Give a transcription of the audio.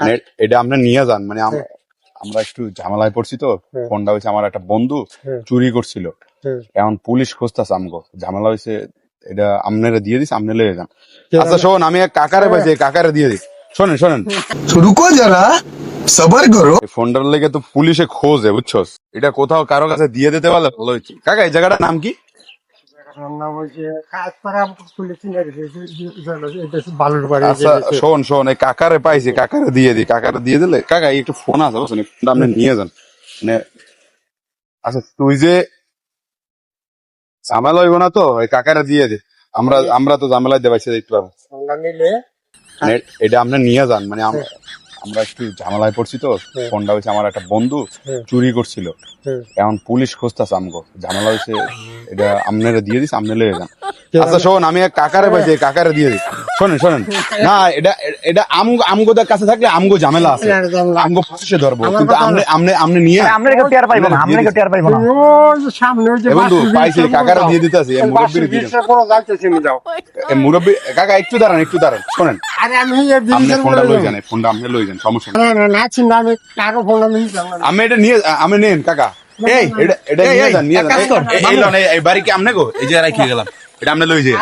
মানে এটা আমরা নিয়ে যান মানে হ্যাঁ। আমরা একটু ঝামেলায় পড়ছি তো হ্যাঁ। ফোনটা হয়েছে আমার একটা বন্ধু হ্যাঁ। চুরি করছিল। এখন পুলিশ খুঁজতেছে আমগো। ঝামেলা হয়েছে এটা আপনারা দিয়ে দিস আমনে লেগে যান। আচ্ছা শোন আমি এক কাকারে পাইছি কাকারে দিয়ে দিস শোনেন শোনেন। রুকো যারা সবার করো। ফোনটার লেগে তো পুলিশে খোঁজে বুঝছস? এটা কোথাও কারও কাছে দিয়ে দিতে পারলে ভালো হয়েছে কাকা এই জায়গাটার নাম কি? রান্না কাজ বালুর বাড়ি আচ্ছা শোন শোন এই কাকারে পাইছি কাকারে দিয়ে দি কাকারে দিয়ে দিলে কাকা একটু ফোন আছে বুঝছেন ফোনটা আপনি নিয়ে যান। মানে আচ্ছা তুই যে ঝামেলা হইব না তো এই কাকারে দিয়ে দে আমরা আমরা তো ঝামেলায় দেবাইছি দেখতে পারব মানে এটা আপনি নিয়ে যান মানে আমরা একটু ঝামেলায় পড়ছি তো। ফোনটা হয়েছে আমার একটা বন্ধু। চুরি করছিল। এমন এখন পুলিশ খুঁজতেছে আমগো। ঝামেলা হয়েছে এটা আপনারা দিয়ে দিস আপনি লেগে যান আচ্ছা শোন আমি এক কাকারে পাইছি কাকারে দিয়ে দিই। শোনেন শোনেন। না এটা এটা আমগো আমগোদের কাছে থাকলে আমগো ঝামেলা আছে। আমগো পুলিশে ধরবো। কিন্তু আমনে আমনে আমনে নিয়ে আমরা কেউ টের পাইবো না আমরা কেউ টের পাইবো না। সামনে ওই যে বন্ধু, পাইছি, বিরিজটা দিয়ে। দিতেছি, এই এই মুরব্বিরে দিয়ে করে যাইতেছি আমি যাও। এ মুরব্বী কাকা একটু দাঁড়ান একটু দাঁড়ান শোনেন। আরে আমি এই ব্রিজের ফোনটা লই এই ফোনটা আপনি লই যান সমস্যা না না না চিন্তা আমি কারও ফোন আমি আমি এটা নিয়ে আমি নেন কাকা। এই এটা এটা নিয়ে এই, যান নিয়ে যান। এই- এই লন, এই- এই বাড়ি কি আমনে গো? এই যে রাখি গেলাম। এটা আপনি লই যান।